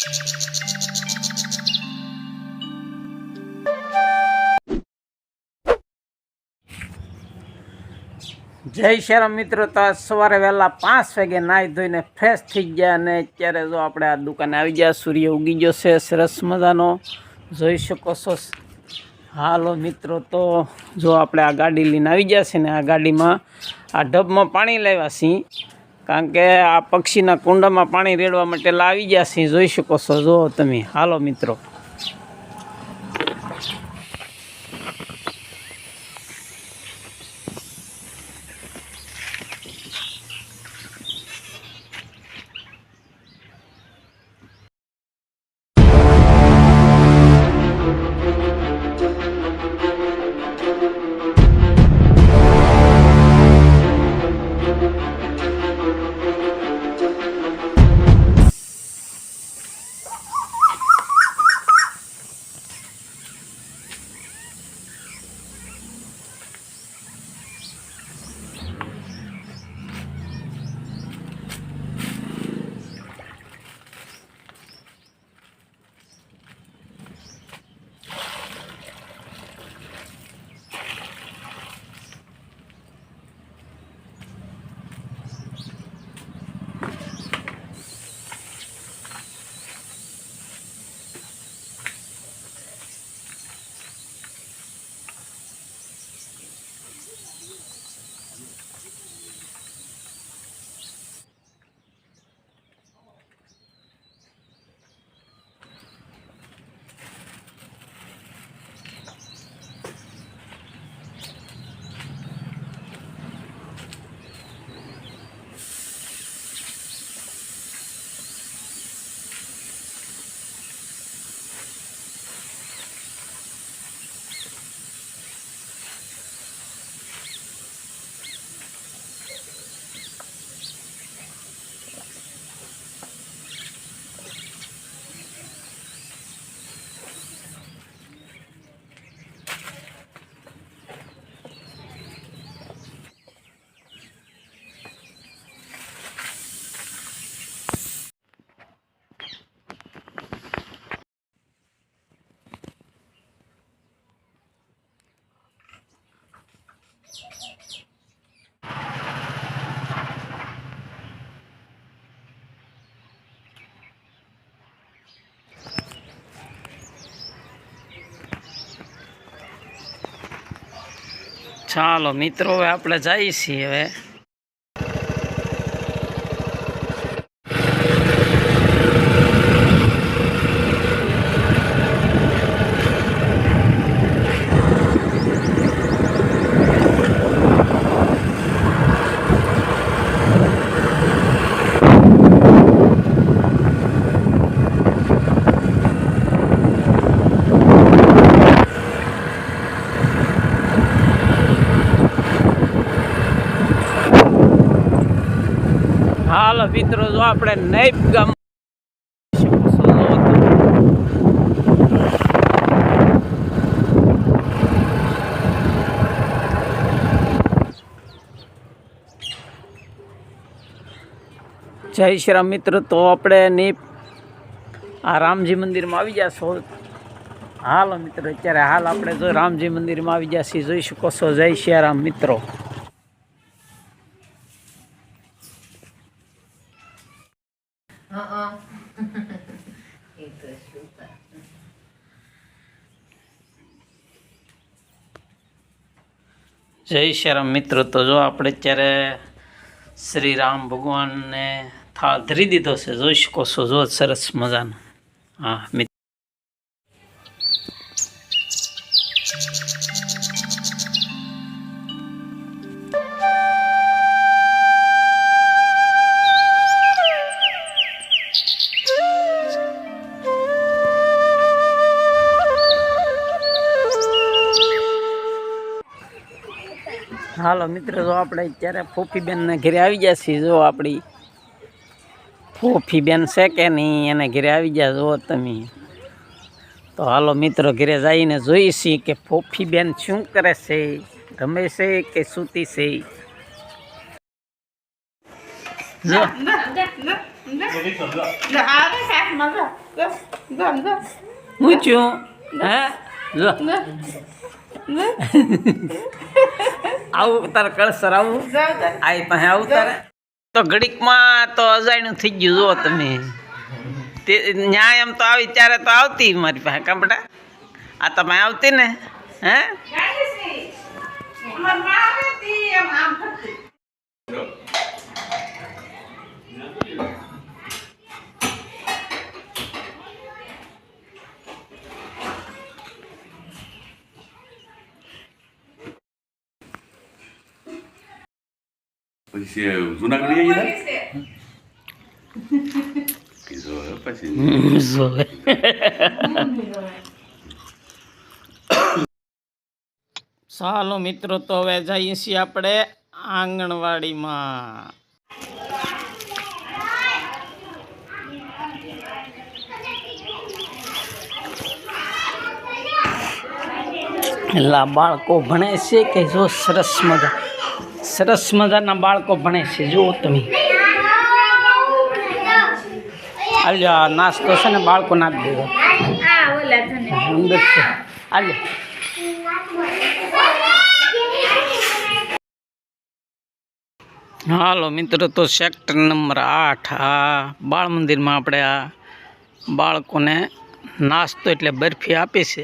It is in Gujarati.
જય શ્યારામ મિત્રો, તો સવારે વહેલા પાંચ વાગે નાહી ધોઈને ફ્રેશ થઈ ગયા અને અત્યારે જો આપણે આ દુકાને આવી ગયા, સૂર્ય ઉગી ગયો છે, સરસ મજાનો. જોઈ શકો છો. હાલો મિત્રો, તો જો આપણે આ ગાડી લઈને આવી ગયા છે ને, આ ગાડીમાં, આ ઢબમાં પાણી લાવ્યા છીએ. કારણ કે આ પક્ષીના કુંડામાં પાણી રેડવા માટે લાવી ગયા છીએ. જોઈ શકો છો. જો તમે. હાલો મિત્રો. ચાલો મિત્રો હવે આપણે જઈએ છીએ હવે. હાલો મિત્રો, જો આપણે નૈપ ગામ જય શ્રી રામ મિત્ર, તો આપણે નીપ આ રામજી મંદિરમાં આવી ગયા છો. હાલો મિત્રો, અત્યારે હાલ આપણે જો રામજી મંદિરમાં આવી ગયા છીએ. જોઈ શકો છો, જય શ્રી રામ મિત્રો. જય શ્રી રામ મિત્રો. તો જો આપણે અત્યારે શ્રી રામ ભગવાનને થાળ ધરી દીધો છે. જોઈ શકો છો, જો સરસ મજાનો. હા હાલો મિત્રો જો આપણે અત્યારે ફોફીબેનને ઘરે આવી ગયા છીએ જો આપણી ફોફીબેન છે કે નહીં એને ઘરે આવી ગયા જો તમે. તો હાલો મિત્રો ઘરે જઈને જોઈશી છીએ કે ફોફીબેન શું કરે છે ગમે છે કે સૂતી છે. જો. હું છું હા? જો. આવું તારે કળસર આવું આઈ પાસે આવું તારે? તો ઘડીકમાં તો અજાણ્યું થઈ ગયું જો તમે. તે ન્યાય એમ તો આવી ત્યારે તો આવતી મારી પાસે કપડા આ તમે આવતી ને હે? પછી જુનાગઢ પછી જોવે ચાલો મિત્રો તો હવે જઈએ છીએ આપણે આંગણવાડીમાં. એટલા બાળકો ભણે છે કે જો સરસ મજા સરસ મજાના બાળકો ભણે છે, જુઓ તમે. હાલ્યો નાસ્તો છે ને બાળકો ના દેવો આલ્યો. હાલો, મિત્રો, તો સેક્ટર નંબર આઠ, આ બાળ મંદિરમાં આપણે આ બાળકોને નાસ્તો એટલે બરફી આપી છે.